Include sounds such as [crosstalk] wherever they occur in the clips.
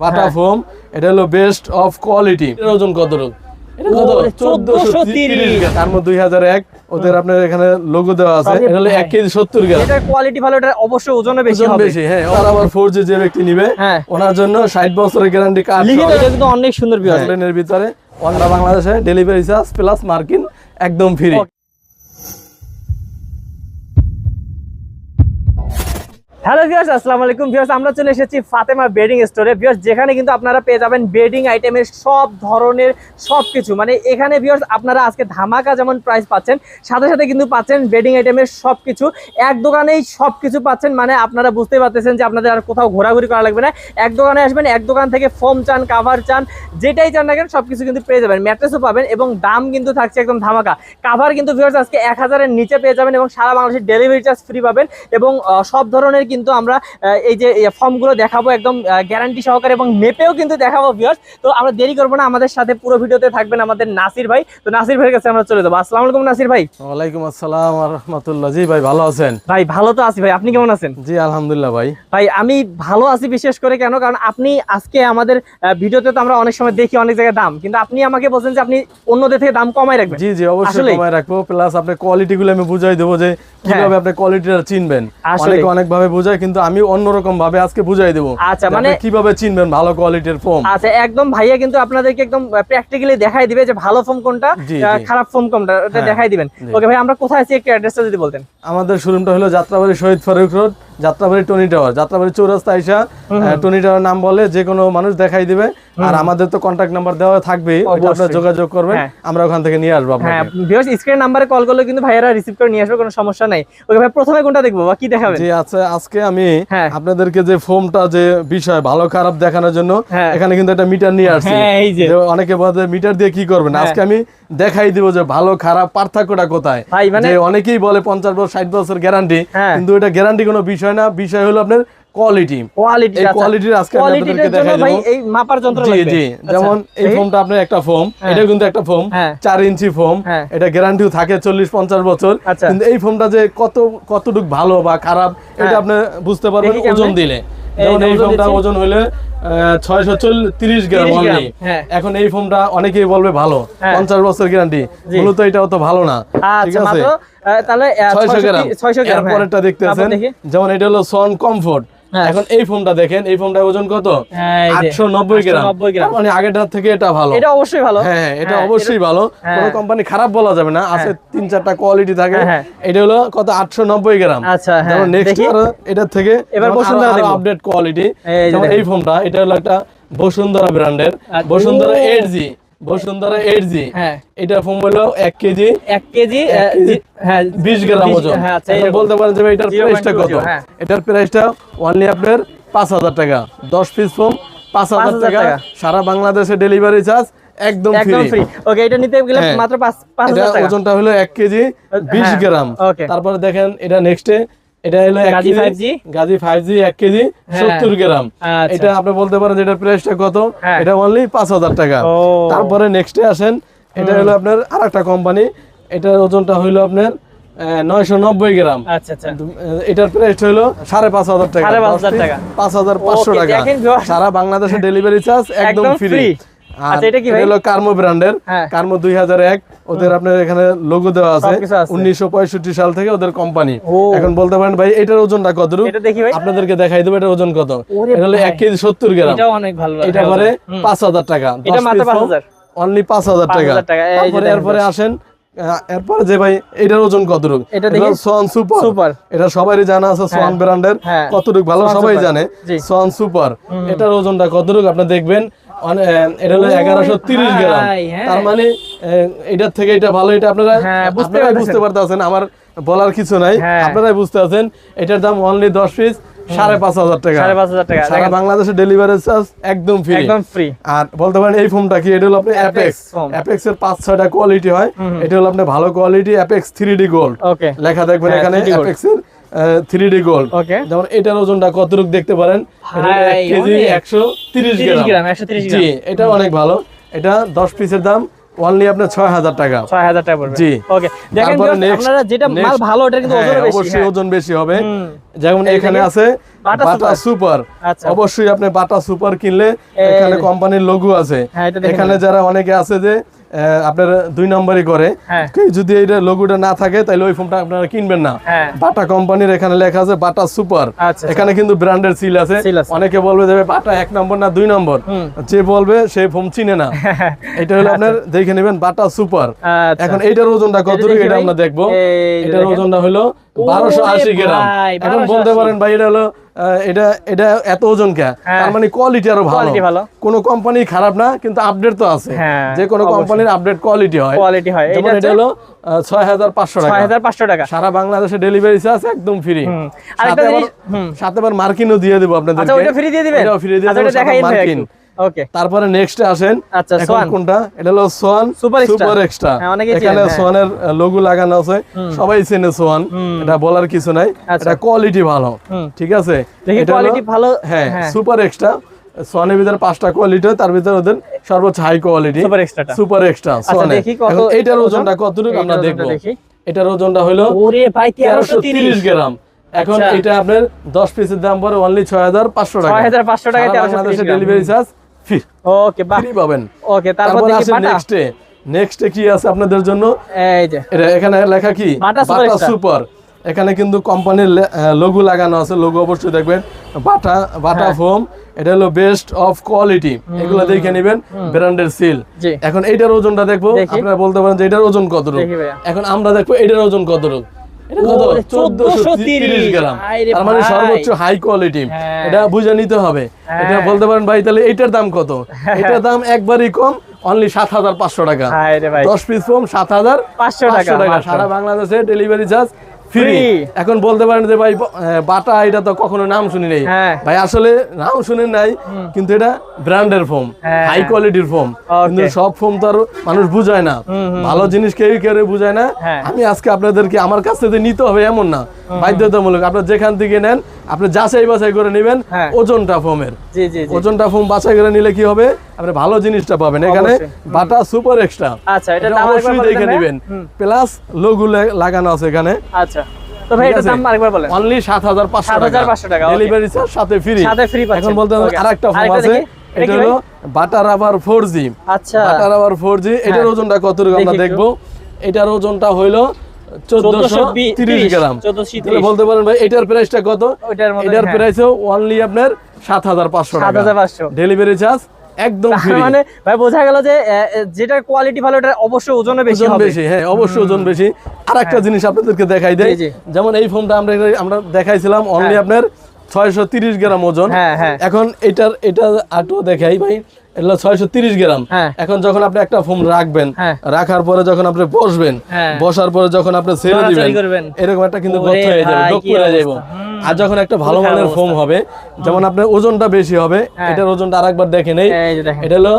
বাটা হ্যাঁ। ফোম এটা হলো বেস্ট অফ কোয়ালিটি এর ওজন কত রকম এটা কত? ও, 1430 গ্রাম। তার মধ্যে 2001 ওদের আপনার এখানে লোগো দেওয়া আছে। এটা হলো 1 কেজি 70 গ্রাম। এটার কোয়ালিটি ভালো এটা অবশ্যই ওজনে বেশি বেশি হ্যাঁ। আবার 4G যে ব্যক্তি নিবে হ্যাঁ। ওনার জন্য 60 বছরের গ্যারান্টি কার্ড এটা কিন্তু অনেক সুন্দর বিয়ার ভিতরে বাংলাদেশে ডেলিভারি চার্জ প্লাস মার্কিন একদম ফ্রি হ্যালো ভিউয়ার্স আসসালামু আলাইকুম। ভিউয়ার্স আমরা চলে এসেছি ফাতেমা বেডিং স্টোরে ভিউয়ার্স যেখানে কিন্তু আপনারা পেয়ে যাবেন বেডিং আইটেমের সব ধরনের সব কিছু মানে এখানে ভিউয়ার্স আপনারা আজকে ধামাকা যেমন প্রাইস পাচ্ছেন, সাথে সাথে কিন্তু পাচ্ছেন বেডিং আইটেমের সব কিছু এক দোকানেই সব কিছু পাচ্ছেন মানে আপনারা বুঝতে পারতেছেন যে আপনাদের আর কোথাও ঘোরাঘুরি করা লাগবে না। এক দোকানে আসবেন, এক দোকান থেকে ফোম চান কাভার চান, যেটাই চান না কেন সব কিছু কিন্তু পেয়ে যাবেন। ম্যাট্রেসও পাবেন এবং দাম কিন্তু থাকছে একদম ধামাকা। কাভার কিন্তু ভিউয়ার্স আজকে এক হাজারের নিচে পেয়ে যাবেন এবং সারা বাংলাদেশের ডেলিভারি চার্জ ফ্রি পাবেন এবং সব ধরনের কিন্তু আমরা এই যে ফর্মগুলো দেখাবো একদম গ্যারান্টি সহকারে এবং মেপেও কিন্তু দেখাবো ভিউয়ার্স তো আমরা দেরি করব না আমাদের সাথে পুরো ভিডিওতে থাকবেন আমাদের নাসির ভাই। তো নাসির ভাইয়ের কাছে আমরা চলে যাব। আসসালামু আলাইকুম নাসির ভাই। ওয়ালাইকুম আসসালাম রাহমাতুল্লাহ জি ভাই ভালো আছেন? ভাই ভালো তো আছি ভাই। আপনি কেমন আছেন? জি আলহামদুলিল্লাহ ভাই। ভাই আমি ভালো আছি বিশেষ করে কেন? কারণ আপনি আজকে আমাদের ভিডিওতে তো আমরা অনেক সময় দেখি অনেক জায়গায় দাম। কিন্তু আপনি আমাকে বলছেন যে আপনি অন্যদের থেকে দাম কমাই রাখবেন। জি জি অবশ্যই কমাই রাখব। প্লাস আপনার কোয়ালিটি গুলো আমি বুঝাই দেবো যে কীভাবে আপনি কোয়ালিটিটা চিনবেন। অনেক অনেক ভাবে বুঝায় কিন্তু আমি অন্যরকম ভাবে আজকে বুঝাই দেবো। আচ্ছা, মানে- কীভাবে চিনবেন ভালো কোয়ালিটির ফোন আচ্ছা একদম ভাইয়া কিন্তু আপনাদেরকে একদম প্র্যাকটিক্যালি দেখাই দিবে যে ভালো ফোম কোনটা। খারাপ ফোন কোনটা ওটা হ্যাঁ, দেখাই দিবেন। ওকে ভাই আমরা কোথায় আছি একটু অ্যাড্রেসটা যদি বলতেন। আমাদের শোরুমটা হলো Jatrabari Shahid Faruk road. Jatrabari Tony tower Jatrabari চৌরাস্তা আইসা টনি টাওয়ার নাম বলে যে কোনো মানুষ দেখাই দিবে আর আমাদের তো কন্ট্যাক্ট নাম্বার দেওয়া ওইটা আপনারা যোগাযোগ করবেন হ্যাঁ। আমরা ওখান থেকে নিয়ে আসব হ্যাঁ আপনাকে স্ক্রিন নাম্বারে কল করলে কিন্তু ভাইয়ারা রিসিভ করে নিয়ে আসবে কোনো সমস্যা নাই ওকে ভাই প্রথমে কোনটা দেখব বা কি দেখাবেন জি আচ্ছা আজকে আমি হ্যাঁ। আপনাদেরকে যে ফোমটা যে বিষয় ভালো খারাপ দেখানোর জন্য হ্যাঁ। এখানে কিন্তু একটা মিটার নিয়ে আসছি এই যে। অনেকে বলে মিটার দিয়ে কি করবেন। আজকে আমি দেখাই দিব যে ভালো খারাপ পার্থক্যটা কোথায় ভাই, মানে- যে অনেকেই বলে পঞ্চাশ বছর ষাট বছর গ্যারান্টি। কিন্তু এটা গ্যারান্টি কোনো বিষয় না বিষয় হলো আপনার কোয়ালিটি কোয়ালিটি এই quality-র আজকে আমি আপনাদেরকে দেখাই দেব এই মাপার যন্ত্র জি লাগবে জি জি যেমন এই ফোমটা আপনার একটা ফোম হ্যাঁ। এটা কিন্তু একটা ফোম হ্যাঁ। চার ইঞ্চি ফোম হ্যাঁ। এটা গ্যারান্টিও থাকে চল্লিশ পঞ্চাশ বছর আচ্ছা। কিন্তু এই ফোমটা যে কত কতটুক ভালো বা খারাপ এটা হ্যাঁ। আপনি বুঝতে পারবেন ওজন দিলে যেমন এই দিচ্ছি। ওজন হলে ছয়শো তিরিশ গ্রাম 30 গ্রাম, only। হ্যাঁ। এখন এই ফোনটা অনেকেই বলবে ভালো হ্যাঁ। পঞ্চাশ বছর গ্যারান্টি মূলত এটা অত ভালো না ঠিক আচ্ছা আছে মাত্র তাহলে ছয়শো গ্রাম ছয়শো গ্রাম হ্যাঁ। যেমন এটা হলো সন কমফোর্ট। এখন এই ফোমটা দেখেন এই ফোমটা ওজন কত? হ্যাঁ, আটশো নব্বই গ্রাম। মানে আগেরটার থেকে এটা ভালো। এটা অবশ্যই ভালো। হ্যাঁ হ্যাঁ, এটা হ্যাঁ, অবশ্যই ভালো। হ্যাঁ। কোনো কোম্পানি খারাপ বলা যাবে না। আছে তিন চারটা কোয়ালিটি থাকে। হ্যাঁ, হ্যাঁ। এটা হলো কত? আটশো নব্বই গ্রাম। আচ্ছা, হ্যাঁ, নেক্সট এটার থেকে এবার বসুন্ধরা আপডেট কোয়ালিটি এই ফোনটা এটা হলো একটা বসুন্ধরা ব্র্যান্ডের আচ্ছা। Bashundhara. Eight G Bashundhara eight G হ্যাঁ। এটা ফোন হলো এক কেজি এক কেজি হ্যাঁ বিশ গ্রাম ওজন হ্যাঁ এখন এরকম। বলতে পারেন যে এটার 0.20 প্রাইসটা কত হ্যাঁ। এটার প্রাইসটা অনলি আপনার পাঁচ হাজার টাকা দশ পিস ফোম পাঁচ হাজার টাকা। সারা বাংলাদেশে ডেলিভারি চার্জ একদম ফ্রি ফ্রি ওকে এটা নিতে গেলে হ্যাঁ। মাত্র টাকা ওজনটা হলো এক কেজি বিশ হ্যাঁ, গ্রাম okay. তারপরে দেখেন এটা নেক্সটে এটা হলো এক Gazi KG 5G Gazi five G এক কেজি হ্যাঁ। গ্রাম। আচ্ছা। এটা আপনি বলতে পারেন এটার প্রাইসটা কত? হ্যাঁ। এটা অনলি পাঁচ হাজার টাকা। তারপরে নেক্সটে আসেন এটা হলো আপনার আর একটা কোম্পানি এটার ওজনটা হইল আপনার নয়শো নব্বই গ্রাম। আচ্ছা আচ্ছা। এটার প্রাইস হলো সাড়ে পাঁচ হাজার টাকা। টাকা। সারা বাংলাদেশে ডেলিভারি চার্জ একদম ফ্রি। আচ্ছা, এটা কি ভাই? হলো কার্মো ব্র্যান্ডের হ্যাঁ। কার্মো ওদের আপনার এখানে লোগো দেওয়া আছে। সাল থেকে ওদের কোম্পানি ও। এখন বলতে পারেন ভাই এটার ওজনটা কত এটা দেখি ভাই। আপনাদেরকে দেখাই দেবো এটার ওজন কত। এটা হলো ভাই। কেজি সত্তর গ্রাম। এটাও অনেক ভালো এটা পরে পাঁচ হাজার টাকা। এটা মাত্র 5,000 অনলি পাঁচ হাজার। টাকা। 5,000 টাকা, তারপরে এরপরে আসেন এরপরে যে ভাই এটার ওজন কতটুকু? এটা দেখি। Swan super Super। এটা সবারই জানা আছে সোয়ান ব্র্যান্ডের হ্যাঁ। কতটুকু ভালো সবাই জানে। সোয়ান সুপার এটার ওজনটা কতটুকু? আপনি দেখবেন এটা হলো এগারোশো তিরিশ গ্রাম। হ্যাঁ। তার মানে এটার থেকে এটা ভালো এটা আপনারা হ্যাঁ, আপনারাই বুঝতে পারতেছেন। আমার বলার কিছু নাই। হ্যাঁ। আপনারাই বুঝতে পারছেন এটার দাম অনলি দশ পিস সাড়ে পাঁচ হাজার টাকা। সাড়ে পাঁচ হাজার টাকা। সারা বাংলাদেশে ডেলিভারি চার্জ একদম ফ্রি একদম ফ্রি আর বলতে পারেন এই ফোনটা কি? এটা হলো আপনার Apex অ্যাপেক্স অ্যাপেক্স এর পাঁচ ছয়টা কোয়ালিটি হয়। এটা হলো আপনার ভালো quality Apex three D gold লেখা দেখবেন এখানে অ্যাপেক্স এর থ্রি ডি গোল্ড যেমন এটার ওজনটা কতটুকু দেখতে পারেন? কেজি অনেক। একশো তিরিশ গ্রাম। গ্রাম, 130 জি এটা অনেক ভালো। এটা দশ পিসের দাম অনলি আপনার ছয় হাজার টাকা। ছয় হাজার টাকা পড়বে। জি। ওকে আপনারা যেটা মাল ভালো ওটার কিন্তু হ্যাঁ, বেশি অবশ্যই হ্যাঁ। ওজন বেশি হবে। যেমন এখানে আছে বাটা সুপার। আচ্ছা। অবশ্যই আপনি বাটা সুপার কিনলে এখানে কোম্পানির লোগো আছে। হ্যাঁ এখানে যারা অনেকে আছে যে আপনার দুই নম্বরই করে। হ্যাঁ। যদি এইটা লোগোটা না থাকে তাহলে ওই ফোনটা আপনারা কিনবেন না। হ্যাঁ। বাটা কোম্পানির এখানে লেখা আছে বাটা সুপার আচ্ছা এখানে কিন্তু ব্র্যান্ডের সিল আছে। অনেকে বলবে যে বাটা এক নম্বর না দুই নম্বর? যে বলবে সে ফোন চিনে না। [laughs] এটা হলো আপনার দেখে নেবেন বাটা সুপার আচ্ছা। এখন এইটার ওজনটা কত এটা এটা আমরা দেখব। এটার ওজনটা হলো বারোশো আশি গ্রাম। এখন বলতে পারেন ভাই এটা হলো এটা এটা এত ওজন কে? হ্যাঁ। তার মানে কোয়ালিটি আরও ভালো। কোনো কোম্পানি খারাপ না কিন্তু আপডেট তো আছে। হ্যাঁ, যে কোন কোম্পানির আপডেট কোয়ালিটি হয়। কোয়ালিটি হয়। যেমন এটা হলো ছয় হাজার পাঁচশো টাকা। ছয় হাজার পাঁচশো টাকা। সারা বাংলাদেশে ডেলিভারি চার্জ একদম ফ্রি জিনিস হুম। সাথে আবার মার্কিনও দিয়ে দেবো আপনাদেরকে। আচ্ছা ওটা ফ্রি দিয়ে দিবেন? ফ্রি দিয়ে আচ্ছা দেবো, দেখাই মার্কিন। ওকে তারপরে নেক্সট আসেন। আচ্ছা সোয়ান কোনটা? এটা হলো সোয়ান Extra। সুপার এক্সট্রা হ্যাঁ, এখানে হ্যাঁ। সোয়ানের লোগো লাগানো আছে। সবাই চেনে সোয়ান এটা বলার কিছু নাই। আচ্ছা। এটা কোয়ালিটি ভালো। ঠিক আছে? কোয়ালিটি ভালো হ্যাঁ হ্যাঁ। সুপার এক্সট্রা সোয়ানের ভিতরে পাঁচটা কোয়ালিটি তার ভিতরে ওদের সর্বোচ্চ হাই কোয়ালিটি সুপার এক্সট্রাটা সুপার এক্সট্রা আচ্ছা দেখি কত এটার ওজনটা কতটুকু আমরা দেখব। এটার ওজনটা হলো ওরে ভাই তেরোশো 1330 তিরিশ গ্রাম। এখন আচ্ছা। এটা আপনার দশ পিসের দাম পড়ে অনলি ছয় হাজার পাঁচশো টাকা। 6500 টাকায় সারা 1330 বাংলাদেশে। ডেলিভারি চার্জ ফ্রি ওকে বাহ ফ্রি পাবেন। ওকে তারপর দেখি নেক্সটে কি আছে আপনাদের জন্য? এই যে। এটা এখানে লেখা কি? বাটা। সুপার এখানে কিন্তু কোম্পানির লোগো লাগানো আছে। লোগো অবশ্যই দেখবেন। বাটা বাটা হ্যাঁ। ফোম এটা হলো বেস্ট অফ কোয়ালিটি এগুলো দেখে নেবেন। ব্র্যান্ডের সিল এখন এইটার ওজনটা দেখব। দেখি। আপনারা বলতে পারেন যে এটার ওজন দেখি এখন আমরা দেখব এটার ওজন কত ওরে, 1430 গ্রাম। আইরে মানে সর্বোচ্চ হাই কোয়ালিটি হ্যাঁ। এটা বুঝে নিতে হবে। এটা হ্যাঁ। বলতে পারেন ভাই তাহলে এটার দাম কত? এটার দাম একবারই কম অনলি সাত হাজার পাঁচশো টাকা। দশ পিস ফোম সাত হাজার 500 টাকা, টাকা। সারা বাংলাদেশে ডেলিভারি চার্জ ফ্রি এখন বলতে পারেন যে ভাই বাটা এটা তো কখনো নাম শুনি নাই। হ্যাঁ। ভাই আসলে নাম শুনেন নাই কিন্তু এটা ব্র্যান্ডের ফোম হ্যাঁ। হাই কোয়ালিটির ফোম। কিন্তু সব ফোম তো আর মানুষ বুঝায় না। ভালো জিনিস কেউ কেউ বুঝায় না। হ্যাঁ। আমি আজকে আপনাদেরকে আমার কাছ থেকে নিতে হবে এমন না। বাধ্যতামূলক। আপনার যেখান থেকে নেন আপনি যাচাই বাছাই করে নেবেন হ্যাঁ। ওজনটা ফোমের। ওজনটা ফোম বাছাই করে নিলে কি হবে? আপনি ভালো জিনিসটা পাবেন। এখানে বাটা সুপার এক্সট্রা। আচ্ছা এটা অবশ্যই দেখে নেবেন। প্লাস লোগো লাগানো আছে এখানে। আচ্ছা। তো ভাই এটা দাম আরেকবার বলেন। অনলি সাত হাজার পাঁচশো 7,500 টাকা, ডেলিভারি চার্জ সাথে ফ্রি সাথে free পাচ্ছেন, এখন বলতে আরেকটা ফোন আছে। এটা এটা হলো বাটার আবার ফোর আচ্ছা। বাটার আবার ফোর এটার হ্যাঁ। ওজনটা আমরা এটার হইল চোদ্দশো তিরিশ গ্রাম। বলতে পারেন ভাই এটার প্রাইসটা কত? এটার হ্যাঁ। প্রাইসও অনলি আপনার সাত হাজার পাঁচশো টাকা। 7,500 ডেলিভারি চার্জ একদম মানে ভাই বোঝা গেল যে যেটার কোয়ালিটি ভালো এটা অবশ্যই ওজনে বেশি ওজন হবে বেশি হ্যাঁ অবশ্যই ওজন বেশি আর একটা জিনিস আপনাদেরকে দেখাই দেয় জি, জি। যেমন এই ফোনটা আমরা আমরা দেখাইছিলাম অনলি হ্যাঁ। আপনার ছয়শো তিরিশ গ্রাম ওজন হ্যাঁ হ্যাঁ এখন এটার এটা আটো দেখাই ভাই এটা ছয়শো তিরিশ গ্রাম হ্যাঁ। এখন যখন আপনি একটা ফোন রাখবেন হ্যাঁ। রাখার পরে যখন আপনি বসবেন হ্যাঁ। বসার পরে যখন আপনি ছেড়ে দিবেন এরকম একটা কিন্তু গর্ত হয়ে যাবে করে। যাব। আর যখন একটা ভালো মানের ফোম হবে যেমন আপনার ওজনটা বেশি হবে হ্যাঁ। এটার ওজনটা আরেকবার দেখে নেই। এটা হলো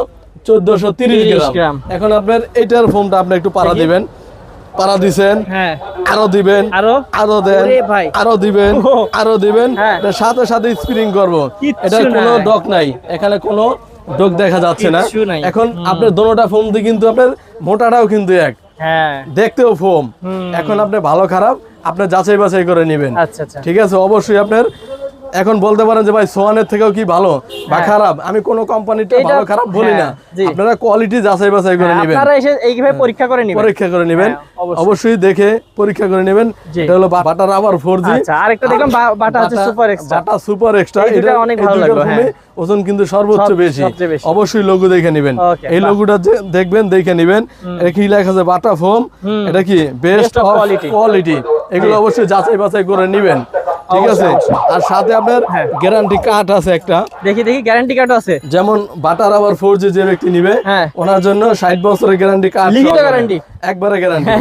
চোদ্দশো তিরিশ গ্রাম। এখন আপনার এটার ফোমটা আপনি একটু পাড়া দিবেন। পাড়া দিছেন হ্যাঁ। আরও দিবেন আরও? আরও দেন। আরও দিবেন আরও দিবেন। হ্যাঁ। সাথে সাথে স্প্রিং করব। এটার কোনো। ডক নাই। এখানে কোনো ডক দেখা যাচ্ছে না। এখন আপনার দোনোটা ফোম দিয়ে কিন্তু আপনার মোটাটাও কিন্তু এক। হ্যাঁ। দেখতেও ফোম এখন আপনি ভালো খারাপ আপনি যাচাই বাছাই করে নেবেন। আচ্ছা আচ্ছা। ঠিক আছে? অবশ্যই আপনার এখন বলতে পারেন যে ভাই সোয়ানের থেকেও কি ভালো বা হ্যাঁ। খারাপ? আমি কোন কোম্পানিটা ভালো খারাপ বলি না। হ্যাঁ, আপনারা কোয়ালিটি যাচাই বাছাই করে হ্যাঁ, নেবেন। আপনারা এসে এইভাবে পরীক্ষা করে নিবেন। পরীক্ষা করে নেবেন। অবশ্যই। দেখে পরীক্ষা করে নেবেন। এটা হলো বাটার আবার ফোর জি আচ্ছা আরেকটা দেখলাম বাটা হচ্ছে super extra Bata super extra এই দুটো অনেক ভালো লাগল, হ্যাঁ। ওজন কিন্তু সর্বোচ্চ বেশি। অবশ্যই লোগো দেখে নেবেন। এই। লোগোটা যে- দেখবেন দেখে নেবেন। এটা কি লেখা আছে? বাটা ফোম এটা কি? বেস্ট কোয়ালিটি এগুলো অবশ্যই যাচাই বাছাই করে নেবেন। ঠিক আছে? আর সাথে আপনার। গ্যারান্টি কার্ড আছে একটা। দেখি দেখি গ্যারান্টি কার্ড আছে। যেমন বাটার আবার ফোর জি যে ব্যক্তি নিবে হ্যাঁ। ওনার জন্য ষাট বছরের গ্যারান্টি কার্ড লিখিত? একবারে গ্যারান্টি।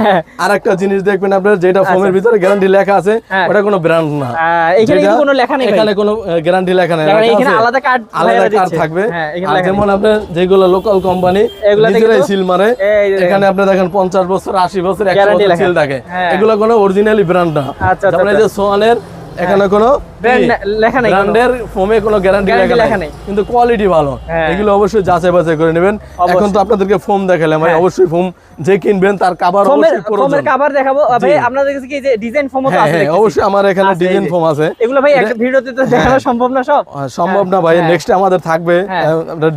আর একটা জিনিস দেখবেন আপনার যেটা ফোমের ভিতরে গ্যারান্টি লেখা আছে। ওটা কোনো ব্র্যান্ড না। এখানে কোনো লেখা নেই এখানে কোনো গ্যারান্টি লেখা নেই। এখানে আলাদা কার্ড আলাদা কার্ড থাকবে। এখানে আর লেখা যেমন আপনার যেগুলো লোকাল কোম্পানি নিজেরাই সিল মারে। এখানে আপনি দেখেন পঞ্চাশ বছর আশি বছর সিল থাকে। হ্যাঁ। এগুলো কোনো অরিজিনালি ব্র্যান্ড না। আচ্ছা, আচ্ছা। যে সোয়ানের এখানে কোনো লেখা নেই ব্র্যান্ডের ফোমে কোনো গ্যারান্টি লেখা নেই। কিন্তু কোয়ালিটি ভালো। হ্যাঁ। এগুলো অবশ্যই যাচাই বাছাই করে নেবেন। এখন তো আপনাদেরকে ফোম দেখালাম ভাই হ্যাঁ। অবশ্যই ফোম যে কিনবেন তার অবশ্যই প্রয়োজন। ফোমের কভার দেখাবো। ভাই আপনাদের কাছে কি যে ডিজাইন ফোমও তো হ্যাঁ আছে হ্যাঁ অবশ্যই আমার এখানে ডিজাইন। ফোম আছে। এগুলো ভাই একটা ভিডিওতে তো দেখানো সম্ভব না সব। সম্ভব না ভাই হ্যাঁ। নেক্সট আমাদের থাকবে হ্যাঁ।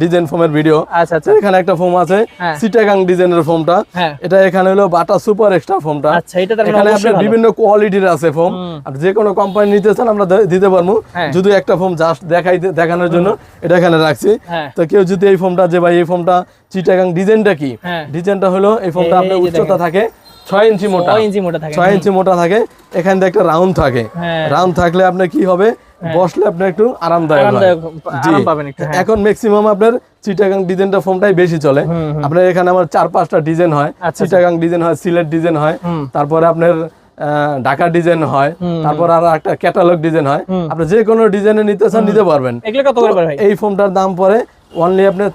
ডিজাইন ফোমের ভিডিও আচ্ছা আচ্ছা। এখানে একটা ফোম আছে হ্যাঁ। সিটাগাং ডিজাইনের ফোমটা হ্যাঁ। এটা এখানে হলো বাটা সুপার এক্সট্রা ফোমটা আচ্ছা এটা তার মানে আপনার। বিভিন্ন কোয়ালিটির আছে ফোম আর যে কোনো কোম্পানি নিতে চান আমরা দিতে পারব হ্যাঁ। যদি একটা ফোম জাস্ট দেখাই দেখানোর জন্য এটা এখানে রাখছি। হ্যাঁ। তো কেউ যদি এই ফোমটা যে ভাই এই ফোমটা চিটাগাং ডিজাইনটা কি? হ্যাঁ। ডিজাইনটা হলো এই ফোমটা আপনার উচ্চতা থাকে ছয় ইঞ্চি মোটা। ইঞ্চি মোটা থাকে। ছয় ইঞ্চি মোটা থাকে। এখান থেকে একটা রাউন্ড থাকে। হ্যাঁ। রাউন্ড থাকলে আপনার কি হবে? বসলে আপনার একটু আরামদায়ক হয়। হ্যাঁ। এখন ম্যাক্সিমাম আপনার চিটাগাং ডিজাইনটা ফোমটাই বেশি চলে। আপনার এখানে আমার চার পাঁচটা ডিজাইন হয়। আচ্ছা, চিটাগাং ডিজাইন হয় সিলেট ডিজাইন হয়। তারপরে আপনার ঢাকা ডিজাইন হয় তারপর আর একটা ক্যাটালগ ডিজাইন হয়। আপনি যে কোনো ডিজাইনে নিতে চান নিতে পারবেন। এই ফোনটার দাম পরে অনলি আপনার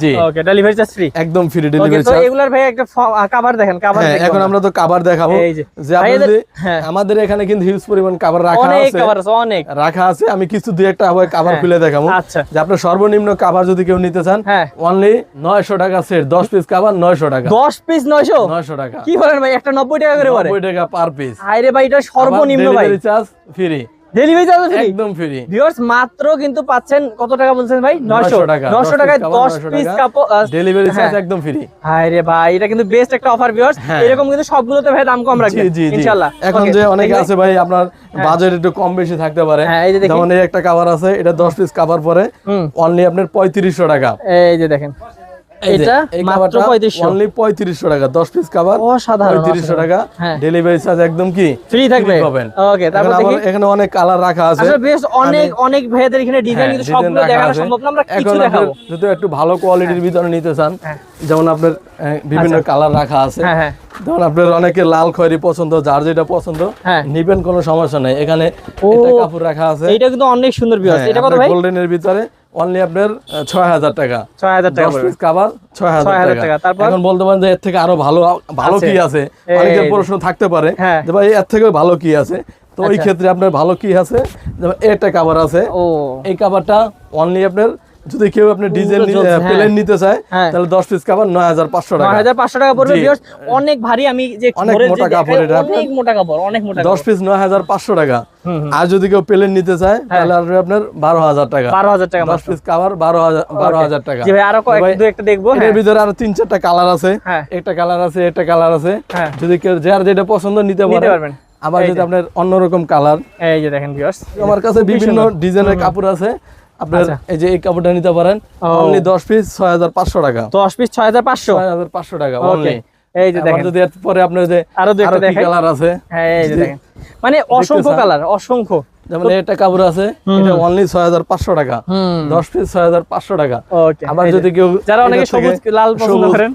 জি। ওকে ডেলিভারি চার্জ ফ্রি একদম ফ্রি ডেলিভারি এগুলার ভাই একটা কাভার দেখেন কাভার হ্যাঁ এখন আমরা। তো দেখাবো। যে। হ্যাঁ। আমাদের এখানে কিন্তু হিউজ পরিমাণ রাখা অনেক আছে। আছে অনেক। রাখা আছে। আমি কিছু দুই একটা আবার কাবার খুলে দেখাবো। আচ্ছা। যে আপনার সর্বনিম্ন কাবার যদি কেউ নিতে চান হ্যাঁ। অনলি নয়শো টাকা সেট দশ পিস কাবার নয়শো টাকা। দশ পিস নয়শো? নয়শো টাকা। কি বলেন ভাই একটা নব্বই টাকা করে পড়ে। টাকা পার পিস আরে ভাই এটা সর্বনিম্ন ভাই। Charge free delivery charge free একদম ফ্রি ভিউয়ার্স মাত্র কিন্তু পাচ্ছেন কত টাকা বলছেন ভাই? 900 900 টাকা। 900 টাকায় 10 পিস কাপড় ডেলিভারি চার্জ হ্যাঁ। একদম ফ্রি হায় রে ভাই এটা কিন্তু বেস্ট একটা অফার ভিউয়ার্স হ্যাঁ। এরকম কিন্তু সবগুলোতে ভাই দাম কম জি রাখবেন জি জি ইনশাআল্লাহ। এখন যে অনেকে আছে ভাই আপনার বাজেট একটু কম বেশি থাকতে পারে। হ্যাঁ। যেমন এই একটা কাভার আছে এটা দশ পিস কাভার পরে অনলি আপনার পঁয়ত্রিশশো টাকা। এই যে দেখেন। এটা মাত্র 3500 অনলি পঁয়ত্রিশশো টাকা দশ পিস কাভার অসাধারণ, পঁয়ত্রিশশো অসাধারণ। টাকা। হ্যাঁ। ডেলিভারি চার্জ একদম কি? ফ্রি থাকবে? ওকে তারপর দেখি। এখানে অনেক কালার রাখা আছে। আসলে বেশ অনেক অনেক ভাইয়াদের এখানে ডিজাইন হ্যাঁ, কিন্তু সবগুলো দেখানো সম্ভব না আমরা কিছু দেখাবো। যদি একটু ভালো কোয়ালিটির ভিতরে নিতে চান হ্যাঁ। যেমন আপনার বিভিন্ন কালার রাখা আছে। হ্যাঁ হ্যাঁ। যেমন আপনার অনেকে লাল খয়েরি পছন্দ যার যেটা পছন্দ হ্যাঁ। নিবেন কোনো সমস্যা নাই। এখানে কাপড় রাখা আছে। এইটা কিন্তু অনেক সুন্দর এটা কত ভাই? গোল্ডেনের ভিতরে অনলি আপনার ছয় হাজার টাকা। 6000 টাকা দশ পিস কাভার ছয় হাজার টাকা। টাকা, তারপর? এখন বলতে পারেন যে এর থেকে আরও ভালো ভালো কি আছে? অনেকের প্রশ্ন থাকতে পারে। হ্যাঁ। যে ভাই এর থেকে ভালো কি আছে? তো ওই আচ্ছা। ক্ষেত্রে আপনার ভালো কি আছে? যেমন একটা কাভার আছে। ও। এই কাবারটা অনলি আপনার যদি কেউ আপনি হ্যাঁ। প্লেন নিতে চায় হ্যাঁ। তাহলে দশ পিস কাভার নয় হাজার পাঁচশো টাকা। 9500 টাকা পড়বে ভিউয়ার্স অনেক ভারী আমি যে অনেক মোটা কাপড় এটা। অনেক মোটা কাপড় অনেক মোটা দশ পিস নয় হাজার পাঁচশো টাকা। হুম, হুম। আর যদি কেউ প্লেন নিতে চায় তাহলে আসবে আপনার বারো হাজার টাকা। 12000 টাকা দশ মাত্র। পিস কাভার বারো হাজার বারো হাজার টাকা। জি ভাই আরও কয়েক ভাই, দু একটা দেখব হ্যাঁ। ভিতরে আরও তিন চারটা কালার আছে। হ্যাঁ। একটা কালার আছে একটা কালার আছে। হ্যাঁ। যদি কেউ যার যেটা পছন্দ নিতে নিতে পারে পারবেন। আবার যদি আপনার অন্যরকম কালার এই যে দেখেন ভিউয়ার্স আমার কাছে বিভিন্ন ডিজাইনের কাপড় আছে। আপনার আচ্ছা। এই যে এই কাপড়টা নিতে পারেন অনলি দশ পিস ছয় হাজার পাঁচশো টাকা। 10 পিস 6500 ছয় হাজার পাঁচশো টাকা অনলি এই যে দেখেন। যদি পরে আপনার যে আরও দু একটা আরও কালার আছে হ্যাঁ এই যে দেখেন। মানে অসংখ্য কালার অসংখ্য। যেমন একটা কাপড় আছে এটা অনলি ছয় হাজার পাঁচশো টাকা। হুম। দশ পিস ছয় হাজার পাঁচশো টাকা। আবার যদি কেউ যারা অনেকে সবুজ লাল পছন্দ সবুজ, করেন।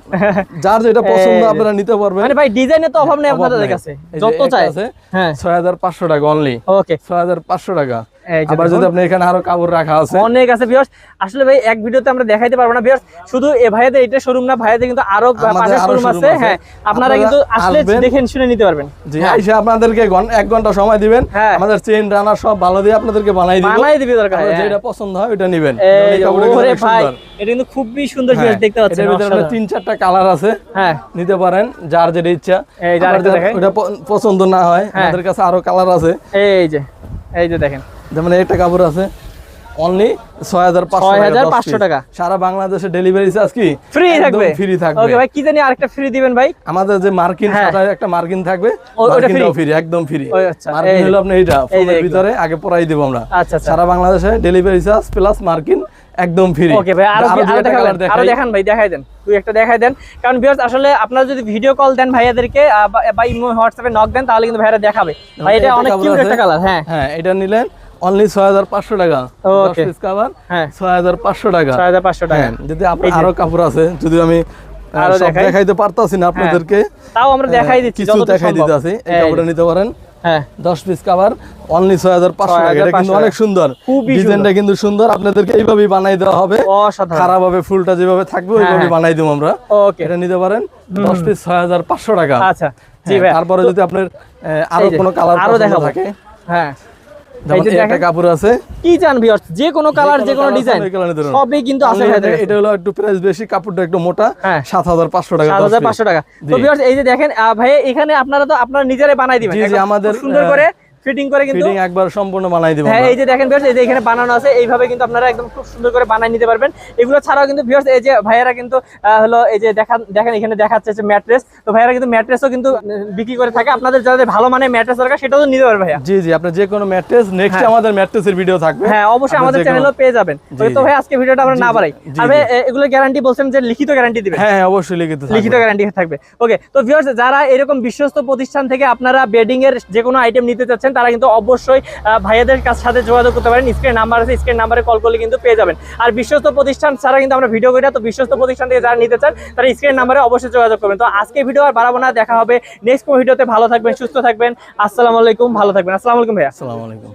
যার যেটা পছন্দ আপনারা নিতে পারবেন। মানে ভাই ডিজাইনে তো অভাব নেই আপনাদের কাছে। যত চাই। আছে, হ্যাঁ। ছয় হাজার পাঁচশো টাকা অনলি ওকে। ছয় হাজার পাঁচশো টাকা। এই যে আবার। যদি আপনি এখানে আরও কাপড় রাখা আছে। অনেক আছে ভিউয়ার্স আসলে ভাই এক ভিডিওতে আমরা দেখাইতে পারব না ভিউয়ার্স শুধু এ ভাইয়াদের এটা শোরুম না ভাইয়াদের কিন্তু আরও পাশে শোরুম আছে। হ্যাঁ আপনারা কিন্তু আসলে দেখেন শুনে নিতে পারবেন। জি আইসা আপনাদেরকে এক ঘণ্টা সময় দিবেন। হ্যাঁ। আমাদের চেইন রানার সব ভালো দিয়ে আপনাদেরকে বানাই দিব। বানাই দিবি দরকার যেটা পছন্দ হয় ওটা নিবেন। ওরে ভাই এটা কিন্তু খুবই সুন্দর হ্যাঁ, ভিউয়ার্স দেখতে পাচ্ছেন আপনার তিন চারটা কালার আছে। হ্যাঁ। নিতে পারেন যার যেটা ইচ্ছা। এই যার। ওটা পছন্দ না হয় হ্যাঁ। আমাদের কাছে আরও কালার আছে। এই যে এই যে দেখেন। যেমন একটা কাপড় আছে অনলি ছয় হাজার পাঁচশো টাকা। সারা বাংলাদেশে ডেলিভারি চার্জ কি? ফ্রি থাকবে? ফ্রি থাকবে। ওকে ভাই কি জানি আরেকটা ফ্রি দিবেন ভাই? আমাদের যে মার্কিন। একটা মার্কিন থাকবে ওটা ফ্রি একদম ফ্রি মার্কিন হলো আপনি এইটা ফোনের ভিতরে আগে পরাই দিব আমরা। আচ্ছা সারা বাংলাদেশে ডেলিভারি চার্জ প্লাস মার্কিন একদম ফ্রি ওকে ভাই আরও আরও দেখাবেন আরও দেখান ভাই দেখাই দেন। তুই একটা দেখাই দেন। কারণ ভিউয়ার্স আসলে আপনারা যদি ভিডিও কল দেন ভাইয়াদেরকে বা- ইমো হোয়াটসঅ্যাপে নক দেন তাহলে কিন্তু ভাইয়ারা দেখাবে। ভাই এটা অনেক কাপড় কিউট একটা কালার হ্যাঁ। হ্যাঁ এটা নিলেন। অনলি ছয় হাজার পাঁচশো টাকা। Okay. কাভার হ্যাঁ। ছয় হাজার পাঁচশো টাকা। ছয় হাজার পাঁচশো টাকা। হ্যাঁ যদি আপনার আরও কাপড় আছে যদি আমি। হ্যাঁ। দেখাইতে পারতাছি না আপনাদেরকে। তাও আমরা দেখাই দিচ্ছি কিছু দেখাই দিতে আছে এই কাপড়টা নিতে পারেন। হ্যাঁ। দশ পিস কাভার অনলি ছয় হাজার পাঁচশো টাকা। এটা কিন্তু অনেক সুন্দর। ডিজাইনটা কিন্তু সুন্দর। আপনাদেরকে এইভাবেই বানাই দেওয়া হবে। অসাধারণ। খারাপ হবে ফুলটা যেভাবে থাকবে ওইভাবে হ্যাঁ। বানাই দেবো আমরা। ওকে এটা নিতে পারেন। দশ পিস ছয় হাজার পাঁচশো টাকা। আচ্ছা। হ্যাঁ, তারপরে যদি আপনার আরও কোনো কালার আরও দেখাবো। থাকে হ্যাঁ। একটা কাপড় আছে। কি চান ভিউয়ার্স যে কোনো কালার যে কোনো ডিজাইন। সবই কিন্তু আছে এটা- হলো একটু প্রাইস বেশি কাপড়টা একটু মোটা। হ্যাঁ। সাত হাজার পাঁচশো টাকা তো ভিউয়ার্স এই যে দেখেন ভাই এখানে আপনারা তো আপনারা নিজেরাই বানাই দিবেন। জি, জি, আমাদের, সুন্দর করে ফিটিং করে কিন্তু ফিটিং একবার সম্পূর্ণ বানাই দিব হ্যাঁ এই যে দেখেন ভিউয়ার্স এই যে এখানে বানানো আছে এইভাবে কিন্তু আপনারা একদম খুব সুন্দর করে বানাই নিতে পারবেন। এগুলো ছাড়াও কিন্তু ভিউয়ার্স এই যে ভাইয়ারা কিন্তু হলো এই যে দেখান দেখেন এখানে দেখাচ্ছে যে ম্যাট্রেস তো ভাইয়ারা কিন্তু ম্যাট্রেসও কিন্তু বিক্রি করে থাকে। আপনাদের যাদের ভালো মানের ম্যাট্রেস দরকার সেটাও তো নিতে পারবে ভাইয়া। জি জি আপনার যে কোনো ম্যাট্রেস নেক্সট। আমাদের ম্যাট্রেসের ভিডিও থাকবে। হ্যাঁ অবশ্যই আমাদের চ্যানেলও পেয়ে যাবেন। তো ভাই আজকে ভিডিওটা আমরা না বাড়াই। এ- এগুলো গ্যারান্টি বলছেন যে লিখিত গ্যারান্টি দিবেন। হ্যাঁ হ্যাঁ অবশ্যই লিখিত থাকবে। লিখিত গ্যারান্টি থাকবে। ওকে তো ভিউয়ার্স যারা এরকম বিশ্বস্ত প্রতিষ্ঠান থেকে আপনারা বেডিং এর যে কোনো আইটেম নিতে চাচ্ছেন তারা কিন্তু অবশ্যই ভাইয়াদের কাছ সাথে যোগাযোগ করতে পারেন। স্ক্রিন নাম্বার আছে, স্ক্রিন নাম্বারে কল করলে কিন্তু পেয়ে যাবেন। আর বিশ্বস্ত প্রতিষ্ঠান ছাড়া কিন্তু আমরা ভিডিও করি না, তো বিশ্বস্ত প্রতিষ্ঠান থেকে যারা নিতে চান, তারা স্ক্রিন নাম্বারে অবশ্যই যোগাযোগ করবেন। তো আজকে ভিডিও আর বাড়াবো না, দেখা হবে নেক্সট ভিডিওতে ভালো থাকবেন, সুস্থ থাকবেন। আসসালামু আলাইকুম, ভালো থাকবেন। আসসালামু আলাইকুম ভাইয়া। আসসালামু আলাইকুম।